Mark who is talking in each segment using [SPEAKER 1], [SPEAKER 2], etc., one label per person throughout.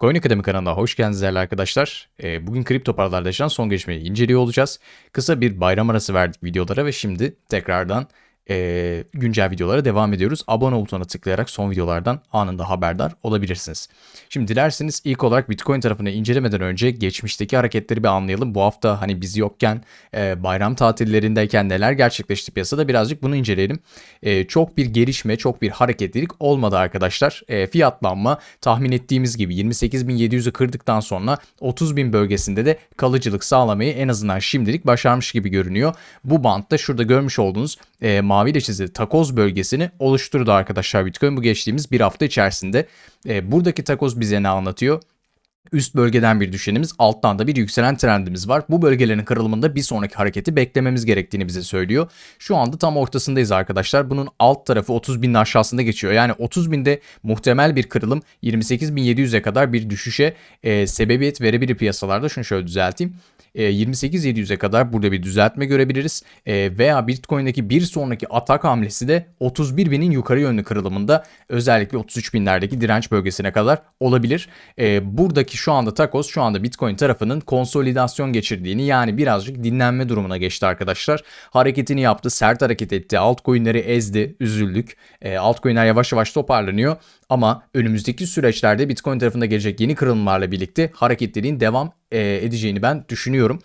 [SPEAKER 1] Coin Akademi kanalına hoş geldiniz değerli arkadaşlar. Ee, bugün kripto paralarda yaşanan son gelişmeyi inceliyor olacağız. Kısa bir bayram arası verdik videolara ve şimdi tekrardan e, güncel videolara devam ediyoruz. Abone butonuna tıklayarak son videolardan anında haberdar olabilirsiniz. Şimdi dilerseniz ilk olarak Bitcoin tarafını incelemeden önce geçmişteki hareketleri bir anlayalım. Bu hafta hani biz yokken e, bayram tatillerindeyken neler gerçekleşti piyasada birazcık bunu inceleyelim. E, çok bir gelişme, çok bir hareketlilik olmadı arkadaşlar. E, fiyatlanma tahmin ettiğimiz gibi 28.700'ü kırdıktan sonra 30.000 bölgesinde de kalıcılık sağlamayı en azından şimdilik başarmış gibi görünüyor. Bu bantta şurada görmüş olduğunuz e, maviyle çizili takoz bölgesini oluşturdu arkadaşlar Bitcoin bu geçtiğimiz bir hafta içerisinde. E, buradaki takoz bize ne anlatıyor? Üst bölgeden bir düşenimiz, alttan da bir yükselen trendimiz var. Bu bölgelerin kırılımında bir sonraki hareketi beklememiz gerektiğini bize söylüyor. Şu anda tam ortasındayız arkadaşlar. Bunun alt tarafı 30 binin aşağısında geçiyor. Yani 30 binde muhtemel bir kırılım 28.700'e kadar bir düşüşe e, sebebiyet verebilir piyasalarda. Şunu şöyle düzelteyim. 28.700'e kadar burada bir düzeltme görebiliriz. E, veya Bitcoin'deki bir sonraki atak hamlesi de 31.000'in yukarı yönlü kırılımında özellikle 33.000'lerdeki direnç bölgesine kadar olabilir. E, buradaki şu anda takos şu anda Bitcoin tarafının konsolidasyon geçirdiğini yani birazcık dinlenme durumuna geçti arkadaşlar. Hareketini yaptı, sert hareket etti, altcoin'leri ezdi, üzüldük. E, altcoin'ler yavaş yavaş toparlanıyor. Ama önümüzdeki süreçlerde Bitcoin tarafında gelecek yeni kırılımlarla birlikte hareketliliğin devam edeceğini ben düşünüyorum.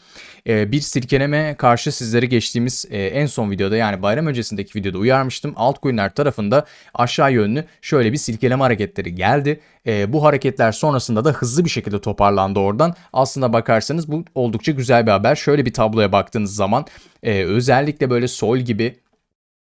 [SPEAKER 1] E, bir silkeleme karşı sizlere geçtiğimiz e, en son videoda yani bayram öncesindeki videoda uyarmıştım. Altcoin'ler tarafında aşağı yönlü şöyle bir silkeleme hareketleri geldi. Bu hareketler sonrasında da hızlı bir şekilde toparlandı oradan. Aslında bakarsanız bu oldukça güzel bir haber. Şöyle bir tabloya baktığınız zaman özellikle böyle Sol gibi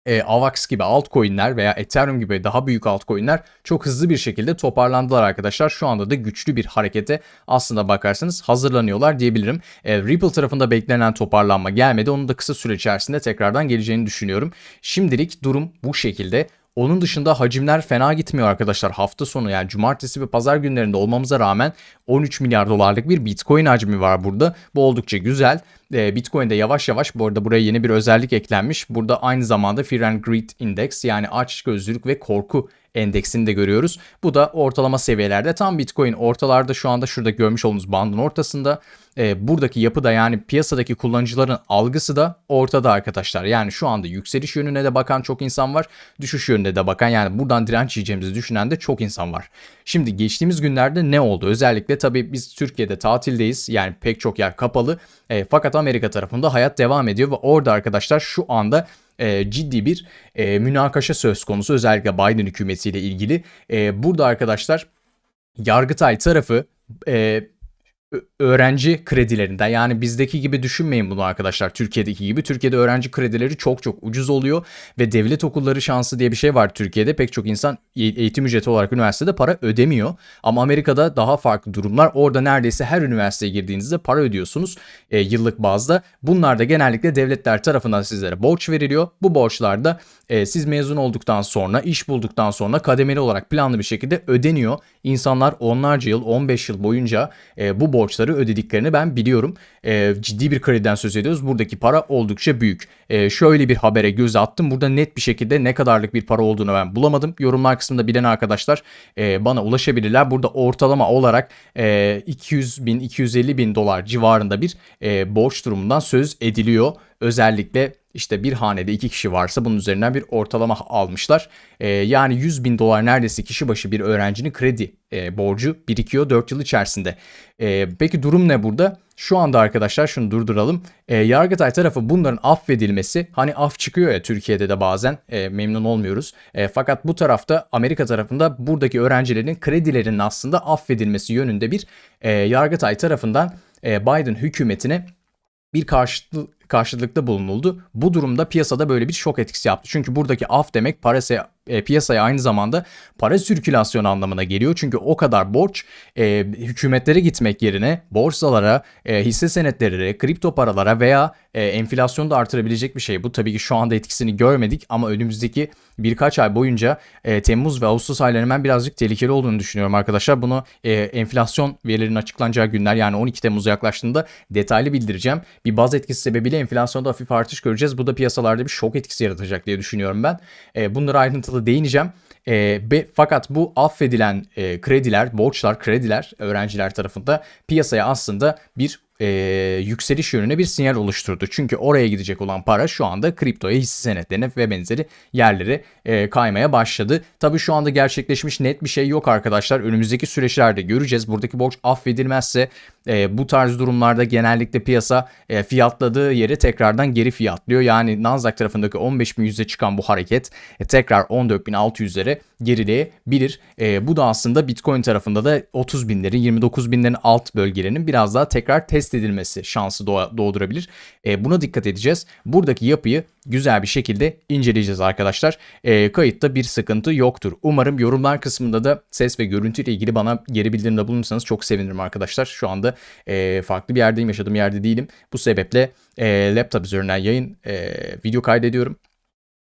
[SPEAKER 1] e, AVAX gibi altcoin'ler veya Ethereum gibi daha büyük altcoin'ler çok hızlı bir şekilde toparlandılar arkadaşlar. Şu anda da güçlü bir harekete aslında bakarsanız hazırlanıyorlar diyebilirim. E, Ripple tarafında beklenen toparlanma gelmedi. Onun da kısa süre içerisinde tekrardan geleceğini düşünüyorum. Şimdilik durum bu şekilde. Onun dışında hacimler fena gitmiyor arkadaşlar. Hafta sonu yani cumartesi ve pazar günlerinde olmamıza rağmen 13 milyar dolarlık bir Bitcoin hacmi var burada. Bu oldukça güzel. Ee, Bitcoin'de yavaş yavaş bu arada buraya yeni bir özellik eklenmiş. Burada aynı zamanda Fear and Greed Index yani aç gözlülük ve korku endeksini de görüyoruz. Bu da ortalama seviyelerde tam Bitcoin ortalarda şu anda şurada görmüş olduğunuz bandın ortasında. E, buradaki yapı da yani piyasadaki kullanıcıların algısı da ortada arkadaşlar. Yani şu anda yükseliş yönüne de bakan çok insan var. Düşüş yönüne de bakan yani buradan direnç yiyeceğimizi düşünen de çok insan var. Şimdi geçtiğimiz günlerde ne oldu? Özellikle tabii biz Türkiye'de tatildeyiz. Yani pek çok yer kapalı. E, fakat Amerika tarafında hayat devam ediyor ve orada arkadaşlar şu anda e, ciddi bir e, münakaşa söz konusu özellikle Biden hükümetiyle ilgili. E, burada arkadaşlar Yargıtay tarafı e, öğrenci kredilerinden yani bizdeki gibi düşünmeyin bunu arkadaşlar Türkiye'deki gibi. Türkiye'de öğrenci kredileri çok çok ucuz oluyor ve devlet okulları şansı diye bir şey var Türkiye'de. Pek çok insan eğitim ücreti olarak üniversitede para ödemiyor. Ama Amerika'da daha farklı durumlar. Orada neredeyse her üniversiteye girdiğinizde para ödüyorsunuz e, yıllık bazda. Bunlar da genellikle devletler tarafından sizlere borç veriliyor. Bu borçlarda e, siz mezun olduktan sonra, iş bulduktan sonra kademeli olarak planlı bir şekilde ödeniyor. İnsanlar onlarca yıl, 15 yıl boyunca e, bu borçları ödediklerini ben biliyorum. E, ciddi bir krediden söz ediyoruz. Buradaki para oldukça büyük. E, şöyle bir habere göz attım. Burada net bir şekilde ne kadarlık bir para olduğunu ben bulamadım. Yorumlar kısmında bilen arkadaşlar e, bana ulaşabilirler. Burada ortalama olarak e, 200 bin, 250 bin dolar civarında bir e, borç durumundan söz ediliyor. Özellikle işte bir hanede iki kişi varsa bunun üzerinden bir ortalama almışlar. E, yani 100 bin dolar neredeyse kişi başı bir öğrencinin kredi e, borcu birikiyor 4 yıl içerisinde. E, peki durum ne burada? Şu anda arkadaşlar şunu durduralım. E, Yargıtay tarafı bunların affedilmesi hani af çıkıyor ya Türkiye'de de bazen e, memnun olmuyoruz. E, fakat bu tarafta Amerika tarafında buradaki öğrencilerin kredilerinin aslında affedilmesi yönünde bir e, Yargıtay tarafından e, Biden hükümetine bir karşılık karşılıklı bulunuldu. Bu durumda piyasada böyle bir şok etkisi yaptı. Çünkü buradaki af demek parası e, piyasaya aynı zamanda para sirkülasyonu anlamına geliyor. Çünkü o kadar borç e, hükümetlere gitmek yerine borsalara, e, hisse senetlerine, kripto paralara veya e, enflasyonu da artırabilecek bir şey. Bu tabii ki şu anda etkisini görmedik ama önümüzdeki birkaç ay boyunca e, Temmuz ve Ağustos aylarının ben birazcık tehlikeli olduğunu düşünüyorum arkadaşlar. Bunu e, enflasyon verilerinin açıklanacağı günler yani 12 Temmuz yaklaştığında detaylı bildireceğim. Bir baz etkisi sebebiyle nedeniyle enflasyonda hafif artış göreceğiz. Bu da piyasalarda bir şok etkisi yaratacak diye düşünüyorum ben. E, bunlara ayrıntılı değineceğim. E, be, fakat bu affedilen e, krediler, borçlar, krediler öğrenciler tarafında piyasaya aslında bir e, yükseliş yönüne bir sinyal oluşturdu. Çünkü oraya gidecek olan para şu anda kriptoya, hisse senetlerine ve benzeri yerlere e, kaymaya başladı. Tabii şu anda gerçekleşmiş net bir şey yok arkadaşlar. Önümüzdeki süreçlerde göreceğiz. Buradaki borç affedilmezse e, bu tarz durumlarda genellikle piyasa e, fiyatladığı yeri tekrardan geri fiyatlıyor. Yani Nasdaq tarafındaki 15.100'e çıkan bu hareket e, tekrar 14.600'lere gerileyebilir. E, bu da aslında Bitcoin tarafında da 30 binlerin 29 binlerin alt bölgelerinin biraz daha tekrar test edilmesi şansı doğdurabilir. E, buna dikkat edeceğiz. Buradaki yapıyı güzel bir şekilde inceleyeceğiz arkadaşlar. E, kayıtta bir sıkıntı yoktur. Umarım yorumlar kısmında da ses ve görüntü ile ilgili bana geri bildirimde bulunursanız çok sevinirim arkadaşlar. Şu anda e, farklı bir yerdeyim, yaşadığım yerde değilim. Bu sebeple e, laptop üzerinden yayın, e, video kaydediyorum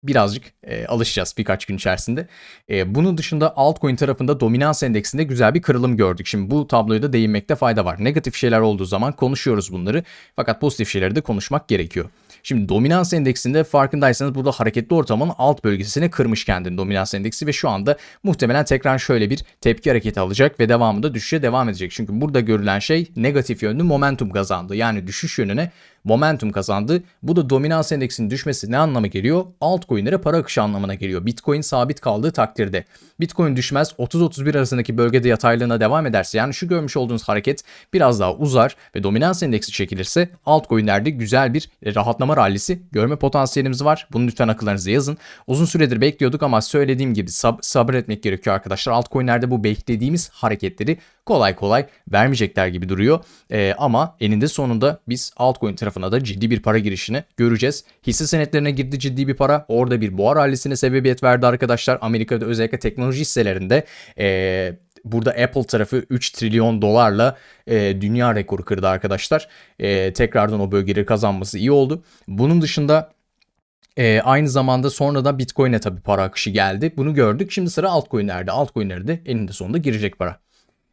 [SPEAKER 1] birazcık e, alışacağız birkaç gün içerisinde. E, bunun dışında altcoin tarafında dominans endeksinde güzel bir kırılım gördük. Şimdi bu tabloya da değinmekte fayda var. Negatif şeyler olduğu zaman konuşuyoruz bunları. Fakat pozitif şeyleri de konuşmak gerekiyor. Şimdi dominans endeksinde farkındaysanız burada hareketli ortamın alt bölgesini kırmış kendini dominans endeksi ve şu anda muhtemelen tekrar şöyle bir tepki hareketi alacak ve devamında düşüşe devam edecek. Çünkü burada görülen şey negatif yönlü momentum kazandı. Yani düşüş yönüne momentum kazandı. Bu da dominans endeksinin düşmesi ne anlama geliyor? Altcoin'lere para akışı anlamına geliyor. Bitcoin sabit kaldığı takdirde. Bitcoin düşmez 30-31 arasındaki bölgede yataylığına devam ederse yani şu görmüş olduğunuz hareket biraz daha uzar ve dominans endeksi çekilirse altcoin'lerde güzel bir rahatlama rallisi görme potansiyelimiz var. Bunu lütfen akıllarınıza yazın. Uzun süredir bekliyorduk ama söylediğim gibi sab sabır etmek gerekiyor arkadaşlar. Altcoin'lerde bu beklediğimiz hareketleri kolay kolay vermeyecekler gibi duruyor. Ee, ama eninde sonunda biz altcoin tarafına da ciddi bir para girişini göreceğiz. Hisse senetlerine girdi ciddi bir para. Orada bir boğa rallisine sebebiyet verdi arkadaşlar. Amerika'da özellikle teknoloji hisselerinde ee, Burada Apple tarafı 3 trilyon dolarla e, dünya rekoru kırdı arkadaşlar. E, tekrardan o bölgeleri kazanması iyi oldu. Bunun dışında e, aynı zamanda sonra da Bitcoin'e tabii para akışı geldi. Bunu gördük. Şimdi sıra altcoin'lerde. Altcoin'lerde de eninde sonunda girecek para.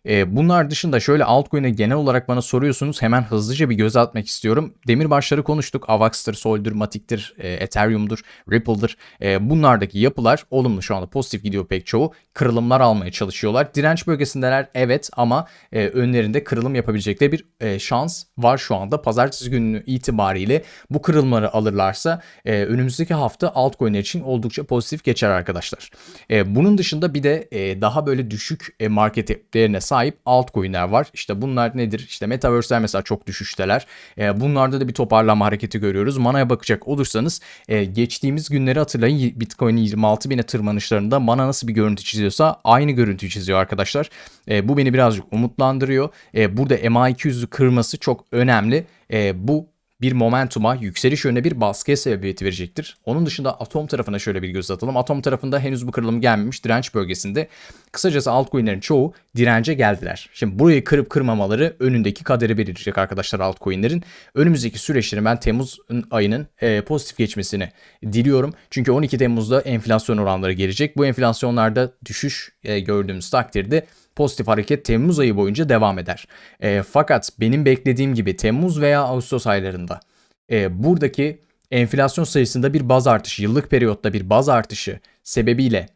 [SPEAKER 1] E, bunlar dışında şöyle altcoin'e genel olarak bana soruyorsunuz. Hemen hızlıca bir göz atmak istiyorum. Demirbaşları konuştuk. Avax'tır, Sol'dur, Matic'tir, e, Ethereum'dur, Ripple'dır. E, bunlardaki yapılar olumlu şu anda pozitif gidiyor pek çoğu. Kırılımlar almaya çalışıyorlar. Direnç bölgesindeler evet ama e, önlerinde kırılım yapabilecekleri bir e, şans var şu anda. Pazartesi günü itibariyle bu kırılımları alırlarsa önümüzdeki hafta altcoin'ler için oldukça pozitif geçer arkadaşlar. Bunun dışında bir de daha böyle düşük market değerine sahip sahip altcoin'ler var. İşte bunlar nedir? İşte Metaverse'ler mesela çok düşüşteler. E, bunlarda da bir toparlama hareketi görüyoruz. Mana'ya bakacak olursanız e, geçtiğimiz günleri hatırlayın. Bitcoin'in 26 bine tırmanışlarında Mana nasıl bir görüntü çiziyorsa aynı görüntüyü çiziyor arkadaşlar. E, bu beni birazcık umutlandırıyor. E, burada MA200'ü kırması çok önemli. E, bu bir momentuma, yükseliş yönüne bir baskıya sebebiyet verecektir. Onun dışında atom tarafına şöyle bir göz atalım. Atom tarafında henüz bu kırılım gelmemiş direnç bölgesinde. Kısacası altcoin'lerin çoğu dirence geldiler. Şimdi burayı kırıp kırmamaları önündeki kaderi belirleyecek arkadaşlar altcoin'lerin. Önümüzdeki süreçlerin ben Temmuz ayının e, pozitif geçmesini diliyorum. Çünkü 12 Temmuz'da enflasyon oranları gelecek. Bu enflasyonlarda düşüş e, gördüğümüz takdirde pozitif hareket Temmuz ayı boyunca devam eder. E, fakat benim beklediğim gibi Temmuz veya Ağustos aylarında e, buradaki enflasyon sayısında bir baz artışı, yıllık periyotta bir baz artışı sebebiyle,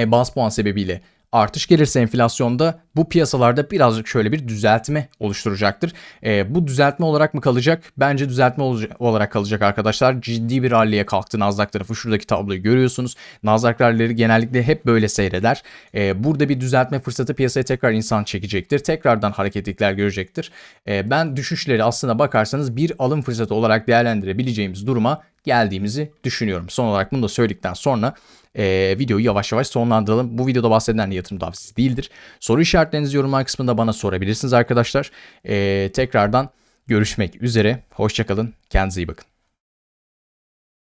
[SPEAKER 1] e, baz puan sebebiyle artış gelirse enflasyonda bu piyasalarda birazcık şöyle bir düzeltme oluşturacaktır. E, bu düzeltme olarak mı kalacak? Bence düzeltme olarak kalacak arkadaşlar. Ciddi bir ralliye kalktı Nasdaq tarafı. Şuradaki tabloyu görüyorsunuz. Nasdaq rallileri genellikle hep böyle seyreder. E, burada bir düzeltme fırsatı piyasaya tekrar insan çekecektir. Tekrardan hareketlikler görecektir. E, ben düşüşleri aslına bakarsanız bir alım fırsatı olarak değerlendirebileceğimiz duruma geldiğimizi düşünüyorum. Son olarak bunu da söyledikten sonra e, videoyu yavaş yavaş sonlandıralım. Bu videoda bahsedilen yatırım tavsiyesi değildir. Soru işaretlerinizi yorumlar kısmında bana sorabilirsiniz arkadaşlar. E, tekrardan görüşmek üzere. Hoşçakalın. Kendinize iyi bakın.